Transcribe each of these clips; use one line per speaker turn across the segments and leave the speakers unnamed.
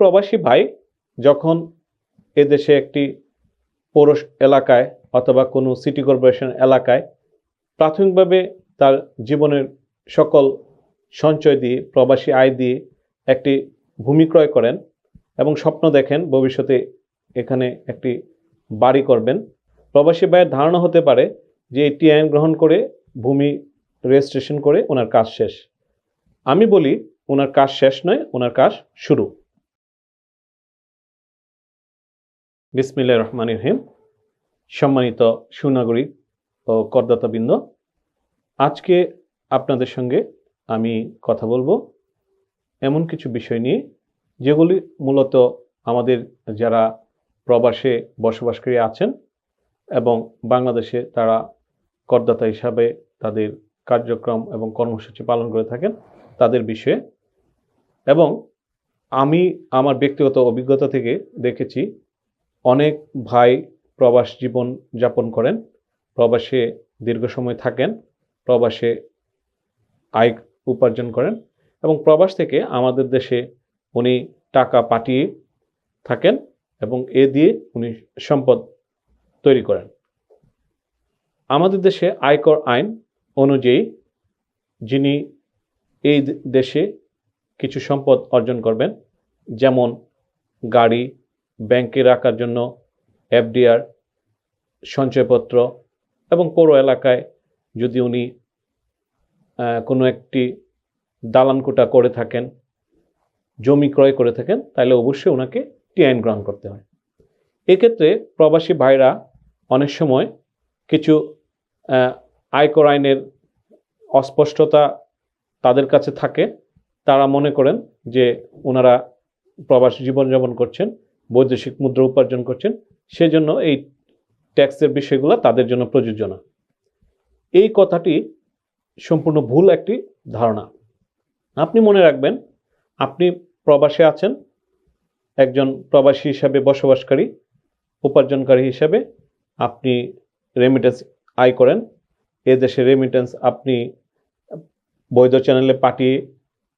প্রবাসী ভাই যখন এদেশে একটি পৌর এলাকায় অথবা কোনো সিটি কর্পোরেশন এলাকায় প্রাথমিকভাবে তার জীবনের সকল সঞ্চয় দিয়ে, প্রবাসী আয় দিয়ে একটি ভূমি ক্রয় করেন এবং স্বপ্ন দেখেন ভবিষ্যতে এখানে একটি বাড়ি করবেন। প্রবাসী ভাইয়ের ধারণা হতে পারে যে এটি আইন গ্রহণ করে ভূমি রেজিস্ট্রেশন করে ওনার কাজ শেষ। আমি বলি, ওনার কাজ শেষ নয়, ওনার কাজ শুরু। বিসমিল্লাহ রহমান রহিম। সম্মানিত সুনাগরিক ও করদাতাবৃন্দ, আজকে আপনাদের সঙ্গে আমি কথা বলব এমন কিছু বিষয় নিয়ে, যেগুলি মূলত আমাদের যারা প্রবাসে বসবাসকারী আছেন এবং বাংলাদেশে তারা করদাতা হিসাবে তাদের কার্যক্রম এবং কর্মসূচি পালন করে থাকেন তাদের বিষয়ে। এবং আমি আমার ব্যক্তিগত অভিজ্ঞতা থেকে দেখেছি অনেক ভাই প্রবাস জীবন যাপন করেন, প্রবাসে দীর্ঘ সময় থাকেন, প্রবাসে আয় উপার্জন করেন এবং প্রবাস থেকে আমাদের দেশে উনি টাকা পাঠিয়ে থাকেন এবং এ দিয়ে উনি সম্পদ তৈরি করেন। আমাদের দেশে আয়কর আইন অনুযায়ী যিনি এই দেশে কিছু সম্পদ অর্জন করবেন, যেমন গাড়ি ব্যাংকে রাখার জন্য এফডিআর, সঞ্চয়পত্র এবং পৌর এলাকায় যদি উনি কোনো একটি দালানকোটা করে থাকেন, জমি ক্রয় করে থাকেন, তাহলে অবশ্যই ওনাকে টি আইন গ্রহণ করতে হয়। এক্ষেত্রে প্রবাসী ভাইরা অনেক সময় কিছু আয়কর আইনের অস্পষ্টতা তাদের কাছে থাকে। তারা মনে করেন যে ওনারা প্রবাসী জীবনযাপন করছেন। বৈদেশিক মুদ্রা উপার্জন করছেন, সেজন্য এই ট্যাক্সের বিষয়গুলো তাদের জন্য প্রযোজ্য না। এই কথাটি সম্পূর্ণ ভুল একটি ধারণা। আপনি মনে রাখবেন, আপনি প্রবাসে আছেন, একজন প্রবাসী হিসাবে বসবাসকারী, উপার্জনকারী হিসাবে আপনি রেমিটেন্স আয় করেন, এ দেশে রেমিটেন্স আপনি বৈধ চ্যানেলে পাঠিয়ে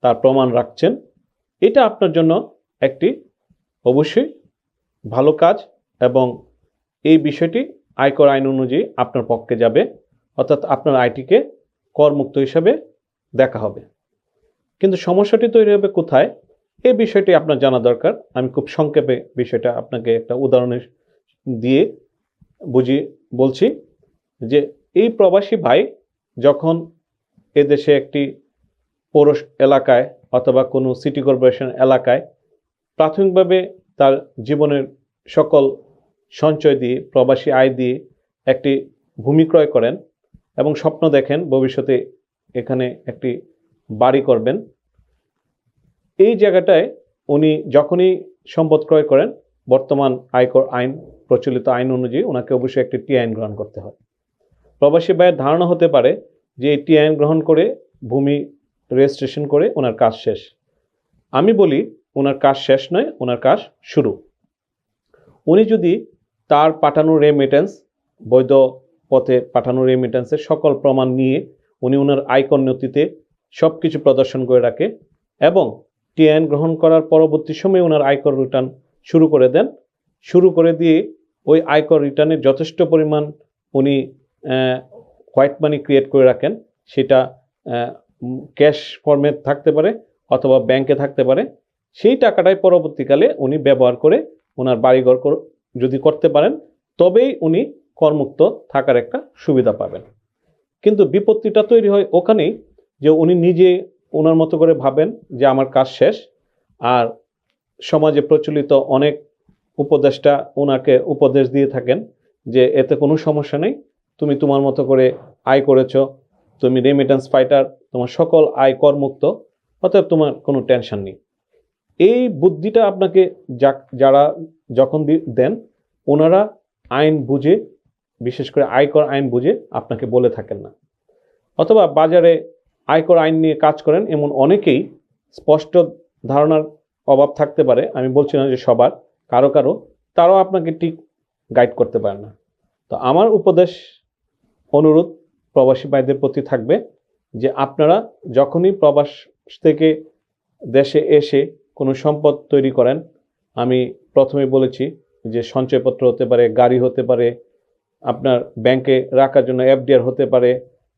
তার প্রমাণ রাখছেন, এটা আপনার জন্য একটি অবশ্যই ভালো কাজ এবং এই বিষয়টি আয়কর আইন অনুযায়ী আপনার পক্ষে যাবে, অর্থাৎ আপনার আইটিকে করমুক্ত হিসাবে দেখা হবে। কিন্তু সমস্যাটি তৈরি হবে কোথায়? এই বিষয়টি আপনার জানা দরকার। আমি খুব সংক্ষেপে বিষয়টা আপনাকে একটা উদাহরণের দিয়ে বুঝিয়ে বলছি যে এই প্রবাসী ভাই যখন এদেশে একটি পৌর এলাকায় অথবা কোনো সিটি কর্পোরেশন এলাকায় প্রাথমিকভাবে তার জীবনের সকল সঞ্চয় দিয়ে, প্রবাসী আয় দিয়ে একটি ভূমি ক্রয় করেন এবং স্বপ্ন দেখেন ভবিষ্যতে এখানে একটি বাড়ি করবেন। এই জায়গাটায় উনি যখনই সম্পদ ক্রয় করেন, বর্তমান আয়কর আইন, প্রচলিত আইন অনুযায়ী ওনাকে অবশ্যই একটি টি আইন গ্রহণ করতে হয়। প্রবাসী ব্যয়ের ধারণা হতে পারে যে এই টি আইন গ্রহণ করে, ভূমি রেজিস্ট্রেশন করে ওনার কাজ শেষ। আমি বলি ওনার কাজ শেষ নয়, ওনার কাজ শুরু। উনি যদি তার পাঠানো রেমিটেন্স বৈধ পথে পাঠানো রেমিটেন্সের সকল প্রমাণ নিয়ে উনি ওনার আয়কর নথিতে সব কিছু প্রদর্শন করে রাখে এবং টিআইন গ্রহণ করার পরবর্তী সময়ে ওনার আয়কর রিটার্ন শুরু করে দেন, শুরু করে দিয়ে ওই আয়কর রিটার্নের যথেষ্ট পরিমাণ উনি হোয়াইট মানি ক্রিয়েট করে রাখেন। সেটা ক্যাশ ফর্মে থাকতে পারে অথবা ব্যাংকে থাকতে পারে। সেই টাকাটাই পরবর্তীকালে উনি ব্যবহার করে ওনার বাড়িঘর যদি করতে পারেন, তবেই উনি করমুক্ত থাকার একটা সুবিধা পাবেন। কিন্তু বিপত্তিটা তৈরি হয় ওখানেই যে উনি নিজে ওনার মতো করে ভাবেন যে আমার কাজ শেষ, আর সমাজে প্রচলিত অনেক উপদেষ্টা ওনাকে উপদেশ দিয়ে থাকেন যে এতে কোনো সমস্যা নেই, তুমি তোমার মতো করে আয় করেছ, তুমি রেমিটেন্স ফাইটার তোমার সকল আয় করমুক্ত, অতএব তোমার কোনো টেনশন নেই। এই বুদ্ধিটা আপনাকে যারা যখন দেন, ওনারা আইন বুঝে, বিশেষ করে আয়কর আইন বুঝে আপনাকে বলে থাকেন না। অথবা বাজারে আয়কর আইন নিয়ে কাজ করেন, এমন অনেকেই স্পষ্ট ধারণার অভাব থাকতে পারে, আমি বলছি না যে সবার, কারও কারও, তারাও আপনাকে ঠিক গাইড করতে পারে না। তো আমার উপদেশ, অনুরোধ প্রবাসী ভাইদের প্রতি থাকবে যে আপনারা যখনই প্রবাস থেকে দেশে এসে কোনো সম্পদ তৈরি করেন, আমি প্রথমে বলেছি যে সঞ্চয়পত্র হতে পারে, গাড়ি হতে পারে, আপনার ব্যাংকে রাখার জন্য এফডিআর হতে পারে,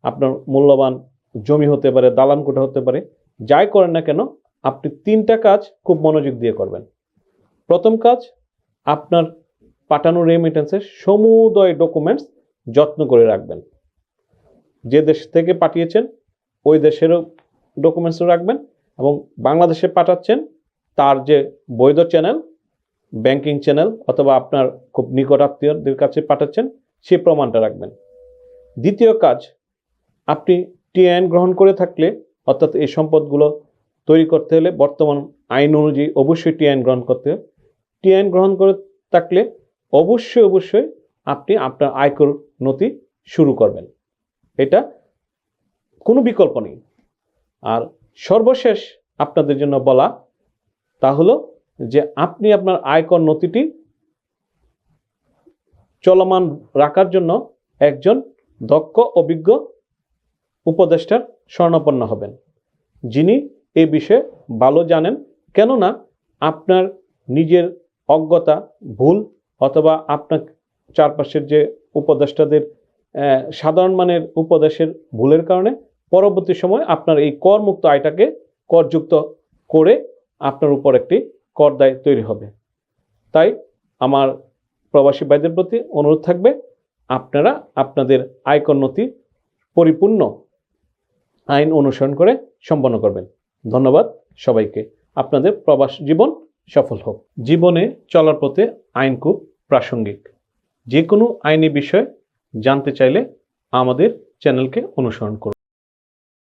আপনার মূল্যবান জমি হতে পারে, দালান কোঠা হতে পারে, যাই করেন না কেন, আপনি তিনটা কাজ খুব মনোযোগ দিয়ে করবেন। প্রথম কাজ, আপনার পাঠানো রেমিটেন্সের সমুদয় ডকুমেন্টস যত্ন করে রাখবেন। যে দেশ থেকে পাঠিয়েছেন, ওই দেশেরও ডকুমেন্টসও রাখবেন এবং বাংলাদেশে পাঠাচ্ছেন তার যে বৈধ চ্যানেল ব্যাংকিং চ্যানেল অথবা আপনার খুব নিকট আত্মীয়দের কাছে পাঠাচ্ছেন সেই প্রমাণটা রাখবেন। দ্বিতীয় কাজ, আপনি টিআইএন গ্রহণ করে থাকলে, অর্থাৎ এই সম্পদগুলো তৈরি করতে হলে বর্তমান আইন অনুযায়ী অবশ্যই টিআইএন গ্রহণ করতে হবে। টিআইএন গ্রহণ করে থাকলে অবশ্যই অবশ্যই আপনি আপনার আয়কর নথি শুরু করবেন। এটা কোনো বিকল্প নেই। আর সর্বশেষ আপনাদের জন্য বলা তা হলো যে আপনি আপনার আয়কর নথিটি চলমান রাখার জন্য একজন দক্ষ অভিজ্ঞ উপদেষ্টার স্বর্ণপন্ন হবেন। যিনি এ বিষয়ে ভালো জানেন, কেননা আপনার নিজের অজ্ঞতা, ভুল অথবা আপনার চারপাশের যে উপদেষ্টাদের সাধারণ মানের উপদেশের ভুলের কারণে পরবর্তী সময় আপনার এই করমুক্ত আয়টাকে করযুক্ত করে আপনার উপর একটি কর দায় তৈরি হবে। তাই আমার প্রবাসী ভাইদের প্রতি অনুরোধ থাকবে, আপনারা আপনাদের আয়কর নথি পরিপূর্ণ আইন অনুসরণ করে সম্পন্ন করবেন। ধন্যবাদ। সবাইকে আপনাদের প্রবাস জীবন সফল হোক। জীবনে চলার পথে আইন খুব প্রাসঙ্গিক। যে কোনো আইনি বিষয় জানতে চাইলে আমাদের চ্যানেলকে অনুসরণ করুন।